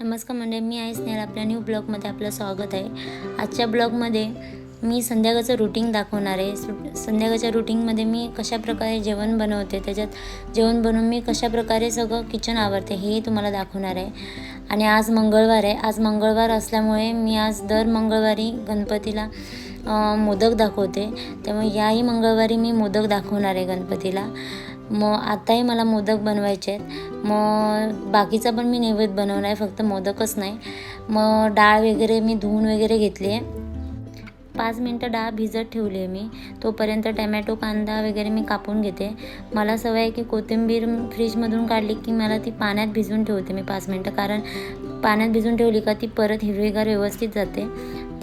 नमस्कार मंडळी मी आहे स्नेहल. आपल्या न्यू ब्लॉगमध्ये आपलं स्वागत आहे. आजच्या ब्लॉगमध्ये मी संध्याकाळचं रुटीन दाखवणार आहे. सु- संध्याकाळच्या रुटीनमध्ये मी कशाप्रकारे जेवण बनवते त्याच्यात जेवण बनवून मी कशाप्रकारे सगळं किचन आवरते हे तुम्हाला दाखवणार आहे. आणि आज मंगळवार आहे. आज मंगळवार असल्यामुळे मी आज दर मंगळवारी गणपतीला मोदक दाखवते. त्यामुळे याही मंगळवारी मी मोदक दाखवणार आहे गणपतीला. मग आताही मला मोदक बनवायचे आहेत. मग बाकीचा पण मी नैवेद्य बनवला आहे फक्त मोदकच नाही. मग डाळ वगैरे मी धुवून वगैरे घेतली आहे. पाच मिनटं डाळ भिजत ठेवली आहे मी. तोपर्यंत टमॅटो कांदा वगैरे मी कापून घेते. मला सवय आहे की कोथिंबीर फ्रीजमधून काढली की मला ती पाण्यात भिजवून ठेवते मी पाच मिनटं. कारण पाण्यात भिजवून ठेवली का ती परत हिरवीगार व्यवस्थित जाते.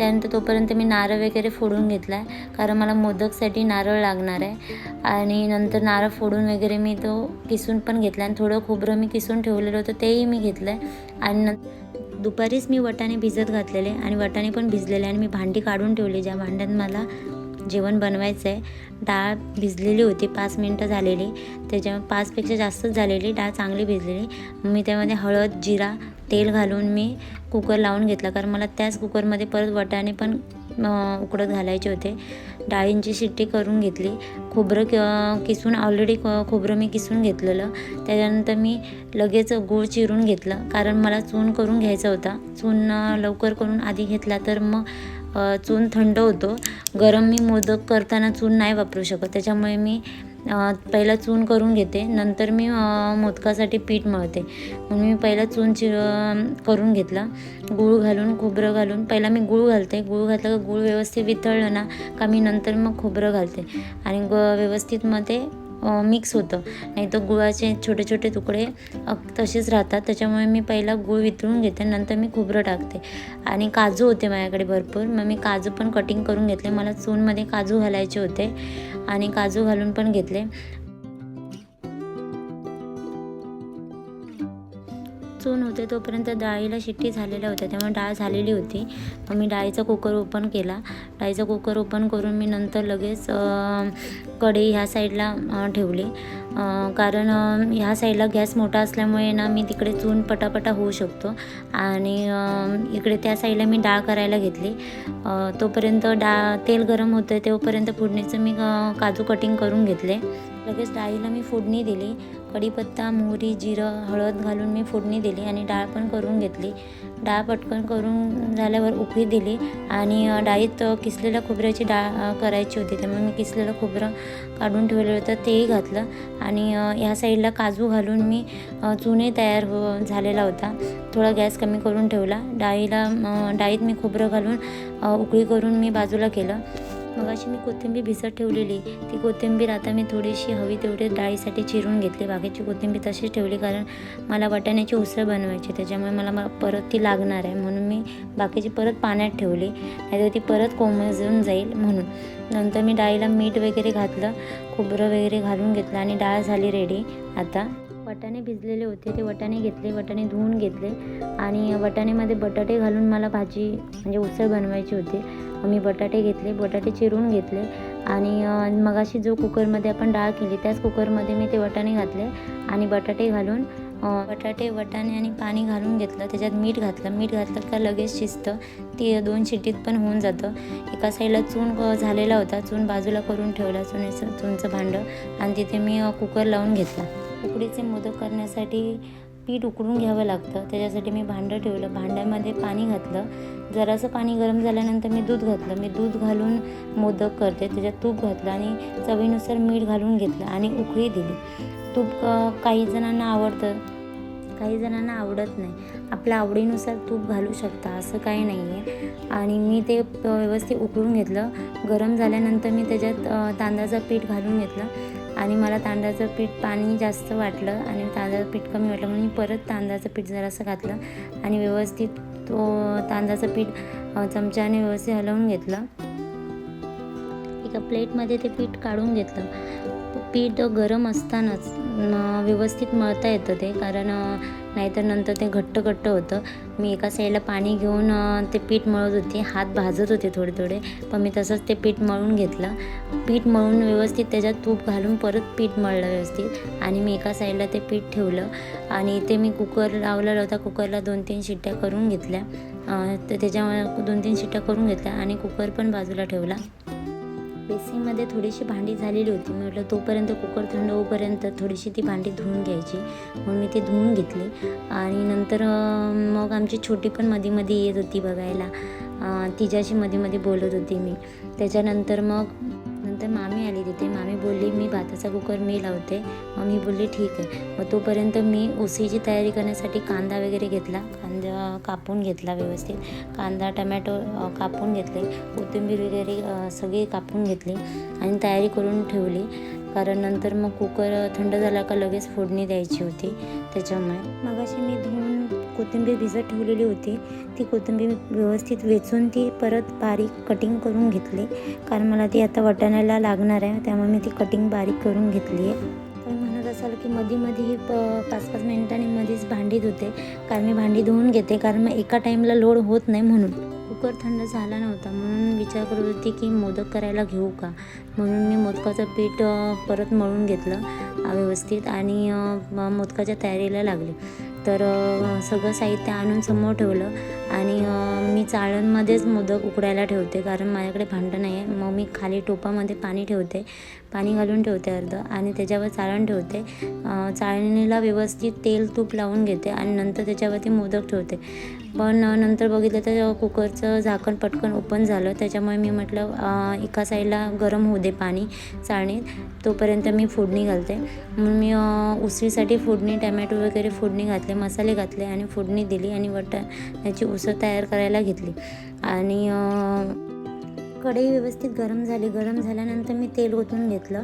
त्यानंतर तोपर्यंत मी नारळ वगैरे फोडून घेतला आहे कारण मला मोदकसाठी नारळ लागणार आहे. आणि नंतर नारळ फोडून वगैरे मी तो किसून पण घेतला आणि थोडं खोबरं मी किसून ठेवलेलं होतं तेही मी घेतलं आहे आणि नंतर दुपारीच मी वटाणे भिजत घातलेले आणि वटाणे पण भिजलेले आणि मी भांडी काढून ठेवली ज्या भांड्यात मला जेवण बनवायचं आहे डाळ भिजलेली होती पाच मिनटं झालेली. त्याच्या पाचपेक्षा जास्तच झालेली डाळ चांगली भिजलेली. मी त्यामध्ये हळद जिरा तेल घालून मी कुकर लावून घेतला. कारण मला त्याच कुकरमध्ये परत वटाणे पण उकडत घालायचे होते. डाळींची शिट्टी करून घेतली. खोबरं कि किसून ऑलरेडी क खोबरं मी किसून घेतलेलं. त्याच्यानंतर मी लगेच गूळ चिरून घेतलं. कारण मला चून करून घ्यायचा होता. चून लवकर करून आधी घेतला तर मग चून थंड होतो. गरम मी मोदक करताना चून नाही वापरू शकत. त्याच्यामुळे मी पहिला चून करून घेते. नंतर मी मोदकासाठी पीठ मळते. म्हणून मी पहिला चून चि करून घेतला. गूळ घालून खोबरं घालून. पहिला मी गूळ घालते. गूळ घातलं का गूळ व्यवस्थित वितळलं ना का मी नंतर मग खोबरं घालते. आणि ग व्यवस्थित मग ते मिक्स होतं. नाही तर गुळाचे छोटे छोटे तुकडे तसेच राहतात. त्याच्यामुळे मी पहिला गूळ वितळून घेते नंतर मी खोबरं टाकते. आणि काजू होते माझ्याकडे भरपूर. मग मी काजू पण कटिंग करून घेतले. मला चूनमध्ये काजू घालायचे होते आणि काजू घालून पण घेतले. चून होते तोपर्यंत डाळीला शिट्टी झालेल्या होत्या. त्यामुळे डाळ झालेली होती. मग मी डाळीचा कुकर ओपन केला. डाळीचा कुकर ओपन करून मी नंतर लगेच कढई ह्या साईडला ठेवली. कारण ह्या साईडला गॅस मोठा असल्यामुळे ना मी तिकडे चून पटापटा होऊ शकतो. आणि इकडे त्या साईडला मी डाळ करायला घेतली. तोपर्यंत डाळ तेल गरम होतं तोपर्यंत फोडणीचं मी काजू कटिंग करून घेतले. लगेच डाळीला मी फोडणी दिली. कढीपत्ता मोहरी जिरं हळद घालून मी फोडणी दिली आणि डाळ पण करून घेतली. डाळ पटकन करून झाल्यावर उकळी दिली आणि डाळीत किसलेल्या खोबऱ्याची डाळ करायची होती. त्यामुळे मी किसलेलं खोबरं काढून ठेवलेलं होतं तेही घातलं. आणि ह्या साईडला काजू घालून मी चुने तयार हो झालेला होता. थोडा गॅस कमी करून ठेवला. डाळीला डाळीत मी खोबरं घालून उकळी करून मी बाजूला केलं. मग अशी मी कोथिंबीर भिजत ठेवलेली. ती कोथिंबीर आता मी थोडीशी हवी तेवढी डाळीसाठी चिरून घेतली. बाकीची कोथिंबीर तशीच ठेवली कारण मला वाटाण्याची उसळ बनवायची. त्याच्यामुळे मला परत ती लागणार आहे. म्हणून मी बाकीची परत पाण्यात ठेवली. नाहीतर ती परत कोमजून जाईल म्हणून. नंतर मी डाळीला मीठ वगैरे घातलं. खोबरं वगैरे घालून घेतलं आणि डाळ झाली रेडी आता वटाणे भिजलेले होते. ते वटाणे घेतले वटाणे धुवून घेतले. आणि वटाण्यामध्ये बटाटे घालून मला भाजी म्हणजे उसळ बनवायची होती. मी बटाटे घेतले बटाटे चिरून घेतले आणि मगाशी जो कुकरमध्ये आपण डाळ केली त्याच कुकरमध्ये मी ते वटाणे घातले आणि बटाटे घालून बटाटे वटाणे आणि पाणी घालून घेतलं. त्याच्यात मीठ घातलं. मीठ घातलं का लगेच शिजतं. ते दोन शिटीत पण होऊन जातं. एका साईडला चून झालेला होता. चून बाजूला करून ठेवला चुनीचं चूनचं भांडं आणि तिथे मी कुकर लावून घेतला. उकडीचे मोदक करण्यासाठी पीठ उकडून घ्यावं लागतं. त्याच्यासाठी मी भांडं ठेवलं. भांड्यामध्ये पाणी घातलं. जरासं पाणी गरम झाल्यानंतर मी दूध घातलं. मी दूध घालून मोदक करते. त्याच्यात तूप घातलं आणि चवीनुसार मीठ घालून घेतलं आणि उकळी दिली. तूप काही जणांना आवडतं. काही जणांना आवडत नाही. आपल्या आवडीनुसार तूप घालू शकता. असं काही नाही आहे आणि मी ते व्यवस्थित उकळून घेतलं. गरम झाल्यानंतर मी त्याच्यात तांदळाचं पीठ घालून घेतलं. आणि मला तांदळाचं पीठ पाणी जास्त वाटलं आणि तांदळाचं पीठ कमी वाटलं म्हणून मी परत तांदळाचं पीठ जरासं घातलं आणि व्यवस्थित तो तांदळाचं पीठ चमच्याने व्यवस्थित हलवून घेतलं. एका प्लेटमध्ये ते पीठ काढून घेतलं. पीठ गरम असतानाच व्यवस्थित मळता येतं ते कारण नाहीतर नंतर ते घट्ट घट्ट होतं. मी एका साईडला पाणी घेऊन ते पीठ मळत होते हात भाजत होते थोडे थोडे पण मी तसंच ते पीठ मळून घेतलं. पीठ मळून व्यवस्थित त्याच्यात तूप घालून परत पीठ मळलं व्यवस्थित आणि मी एका साईडला ते पीठ ठेवलं आणि ते मी कुकर लावलेला होता कुकरला दोन तीन शिट्ट्या करून घेतल्या. तर त्याच्यामुळे दोन तीन शिट्ट्या करून घेतल्या आणि कुकर पण बाजूला ठेवला. बेसिनमध्ये थोडीशी भांडी झालेली होती. मी म्हटलं तोपर्यंत कुकर थंड होईपर्यंत थोडीशी ती भांडी धुवून घ्यायची. म्हणून मी ती धुवून घेतली. आणि नंतर मग आमची छोटी पण मध्ये मध्ये येत होती बघायला. तिच्याशी मध्ये मध्ये बोलत होती मी. त्याच्यानंतर मग नंतर मामी आली तिथे. मामी बोलली मी भाताचा कुकर मी लावते. मग मी बोलली ठीक आहे. मग तोपर्यंत मी ओसीची तयारी करण्यासाठी कांदा वगैरे घेतला. कांदा कापून घेतला व्यवस्थित. कांदा टमॅटो कापून घेतले. कोथिंबीर वगैरे सगळी कापून घेतली आणि तयारी करून ठेवली. कारण नंतर मग कुकर थंड झाला का लगेच फोडणी द्यायची होती. त्याच्यामुळे मगाशी मी धुवून कोथिंबीर भिजत ठेवलेली होती. ती कोथिंबीर व्यवस्थित वेचून ती परत बारीक कटिंग करून घेतली. कारण मला ती आता वाटाण्याला लागणार आहे. त्यामुळे मी ती कटिंग बारीक करून घेतली आहे. असाल की मध्ये मध्ये ही प पाच पाच मिनिटांनी मध्येच भांडी धुते. कारण मी भांडी धुवून घेते कारण मग एका टाईमला लोड होत नाही म्हणून. कुकर थंड झाला नव्हता म्हणून विचार करत होती की मोदक करायला घेऊ का? म्हणून मी मोदकाचं पीठ परत मळून घेतलं व्यवस्थित आणि मोदकाच्या तयारीला लागले. तर सगळं साहित्य आणून समोर ठेवलं आणि मी चाळणमध्येच मोदक उकडायला ठेवते कारण माझ्याकडे भांडं नाही आहे. मग मी खाली टोपामध्ये पाणी ठेवते पाणी घालून ठेवते अर्ध आणि त्याच्यावर चाळण ठेवते. चाळणीला व्यवस्थित तेल तूप लावून घेते आणि नंतर त्याच्यावरती मोदक ठेवते. पण नंतर बघितलं तर कुकरचं झाकण पटकन ओपन झालं. त्याच्यामुळे मी म्हटलं एका साईडला गरम होऊ दे पाणी चाळणीत. तोपर्यंत मी फोडणी घालते. म्हणून मी उसळीसाठी फोडणी टमॅटो वगैरे फोडणी घातले मसाले घातले आणि फोडणी दिली आणि वाटाण्याची उसळ तयार करायला घेतली. आणि कढई व्यवस्थित गरम झाली. गरम झाल्यानंतर मी तेल ओतून घेतलं.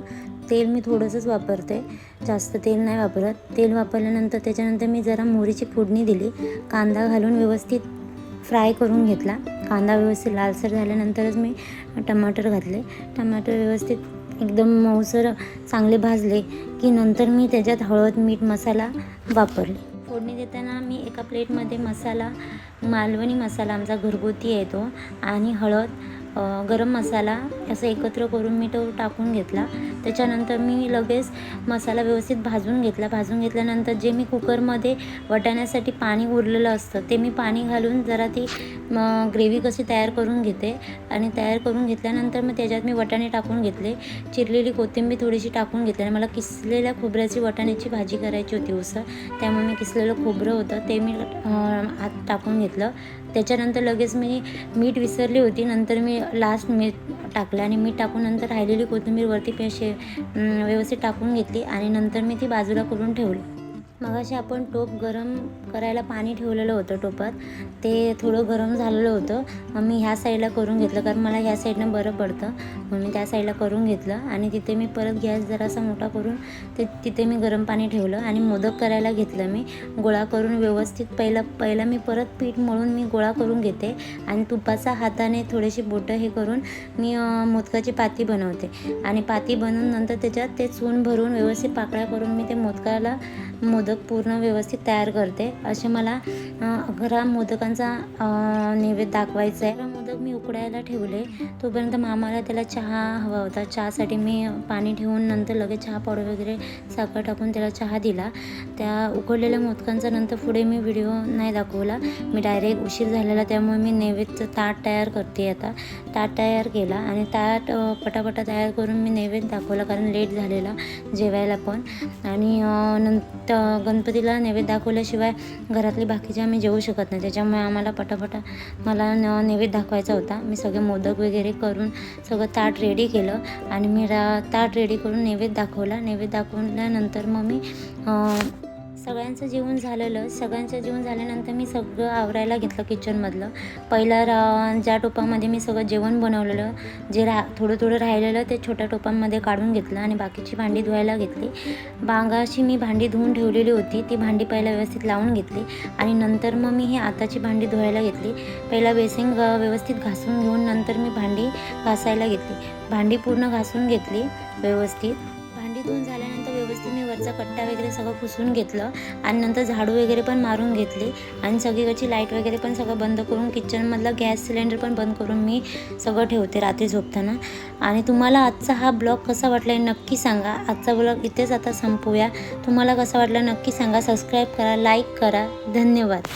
तेल मी थोडंसंच वापरते. जास्त तेल नाही वापरत. तेल वापरल्यानंतर त्याच्यानंतर मी जरा मोहरीची फोडणी दिली. कांदा घालून व्यवस्थित फ्राय करून घेतला. कांदा व्यवस्थित लालसर झाल्यानंतरच मी टमाटर घातले. टमाटर व्यवस्थित एकदम मऊसर चांगले भाजले की नंतर मी त्याच्यात हळद मीठ मसाला वापरले. फोडणी देताना मी एका प्लेटमध्ये मसाला मालवणी मसाला आमचा घरगुती येतो आणि हळद गरम मसाला असं एकत्र करून मी तो टाकून घेतला. त्याच्यानंतर मी लगेच मसाला व्यवस्थित भाजून घेतला. भाजून घेतल्यानंतर जे मी कुकरमध्ये वाटाण्यासाठी पाणी उरलेलं असतं ते मी पाणी घालून जरा ती ग्रेव्ही कशी तयार करून घेते. आणि तयार करून घेतल्यानंतर मग त्याच्यात मी वाटाणे टाकून घेतले. चिरलेली कोथिंबीर थोडीशी टाकून घेतली. आणि मला किसलेल्या खोबऱ्याची वाटाण्याची भाजी करायची होती उसळ. त्यामुळे मी किसलेलं खोबरं होतं ते मी आत टाकून घेतलं. त्याच्यानंतर लगेच मी मीठ विसरली होती. नंतर मी लास्ट मीठ टाकलं आणि मीठ टाकून नंतर राहिलेली कोथिंबीर वरती पेशे व्यवस्थित टाकून घेतली आणि नंतर मी ती बाजूला करून ठेवली. मगाशी आपण टोप गरम करायला पाणी ठेवलेलं होतं टोपात. ते थोडं गरम झालेलं होतं. मग मी ह्या साईडला करून घेतलं कारण मला ह्या साईडनं बरं पडतं. म्हणून मी त्या साईडला करून घेतलं आणि तिथे मी परत गॅस जरासा मोठा करून ते तिथे मी गरम पाणी ठेवलं आणि मोदक करायला घेतलं मी. गोळा करून व्यवस्थित पहिलं पहिलं मी परत पीठ मळून मी गोळा करून घेते आणि तुपाचा हाताने थोडेसे बोटं हे करून मी मोदकाची पाती बनवते. आणि पाती बनवून नंतर त्याच्यात ते चून भरून व्यवस्थित पाकळ्या करून मी ते मोदकाला मोद मोदक पूर्ण व्यवस्थित तयार करते. असे मला अकरा मोदकांचा नैवेद्य दाखवायचा आहे मोदक मी उकडायला ठेवले. तोपर्यंत मामाला त्याला चहा हवा होता. चहासाठी मी पाणी ठेवून नंतर लगेच चहा पावडर वगैरे साखर टाकून त्याला चहा दिला. त्या उकडलेल्या मोदकांचा नंतर पुढे मी व्हिडिओ नाही दाखवला. मी डायरेक्ट उशीर झालेला त्यामुळे मी नैवेद्य ताट तयार करते आता. ताट तयार केला आणि ताट पटापटा तयार करून मी नैवेद्य दाखवला कारण लेट झालेला जेवायला पण. आणि नंतर गणपतीला नैवेद्य दाखवल्याशिवाय घरातले बाकीचे आम्ही जेवू शकत नाही. त्याच्यामुळे आम्हाला पटापटा मला न नैवेद्य दाखवायचा होता. मी सगळे मोदक वगैरे करून सगळं ताट रेडी केलं आणि मी रा ताट रेडी करून नैवेद्य दाखवला. नैवेद्य दाखवल्यानंतर मग मी सगळ्यांचं जेवण झालेलं सगळ्यांचं जेवण झाल्यानंतर मी सगळं आवरायला घेतलं किचनमधलं पहिला रा ज्या टोपामध्ये मी सगळं जेवण बनवलेलं जे रा थोडं थोडं राहिलेलं ते छोट्या टोपांमध्ये काढून घेतलं आणि बाकीची भांडी धुवायला घेतली. बांगाशी मी भांडी धुवून ठेवलेली होती ती भांडी पहिला व्यवस्थित लावून घेतली आणि नंतर मग मी ही आताची भांडी धुवायला घेतली. पहिला बेसिंग व्यवस्थित घासून घेऊन नंतर मी भांडी घासायला घेतली. भांडी पूर्ण घासून घेतली व्यवस्थित. भांडी धुवून झाल्या वरचा कट्टा वगैरे सगळं पुसून घेतलं. आणि नंतर झाडू वगैरे पण मारून घेतली. आणि सगळीकडची लाइट वगैरे पण सगळं बंद करून किचनमधलं गॅस सिलेंडर पण बंद करून मी सगळं ठेवते रात्री झोपताना. आणि तुम्हाला आजचा हा ब्लॉग कसा वाटला आहे नक्की सांगा. आजचा ब्लॉग इथेच आता संपूया. तुम्हाला कसा वाटला नक्की सांगा. सबस्क्राईब करा लाईक करा. धन्यवाद.